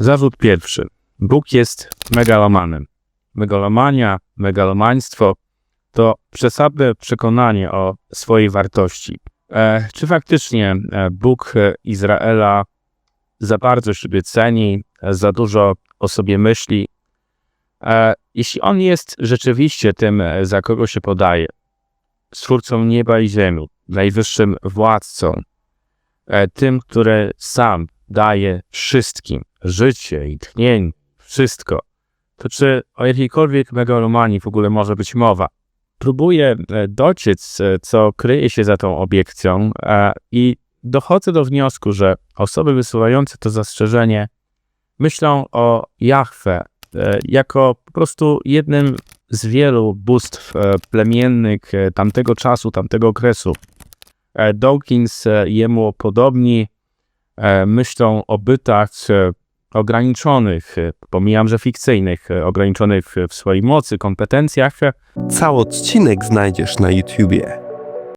Zarzut pierwszy. Bóg jest megalomanem. Megalomania, megalomaństwo to przesadne przekonanie o swojej wartości. E, czy faktycznie e, Bóg e, Izraela za bardzo siebie ceni, za dużo o sobie myśli? E, jeśli on jest rzeczywiście tym, e, za kogo się podaje, stwórcą nieba i ziemi, najwyższym władcą, e, tym, który sam daje wszystkim życie i tchnień, wszystko, to czy o jakiejkolwiek megalomanii w ogóle może być mowa? Próbuję e, dociec, e, co kryje się za tą obiekcją e, i dochodzę do wniosku, że osoby wysuwające to zastrzeżenie myślą o Jahwe e, jako po prostu jednym z wielu bóstw plemiennych tamtego czasu, tamtego okresu. Dawkins jemu podobni myślą o bytach e, ograniczonych, e, pomijam, że fikcyjnych, e, ograniczonych w swojej mocy, kompetencjach, e, Cały odcinek znajdziesz na YouTubie.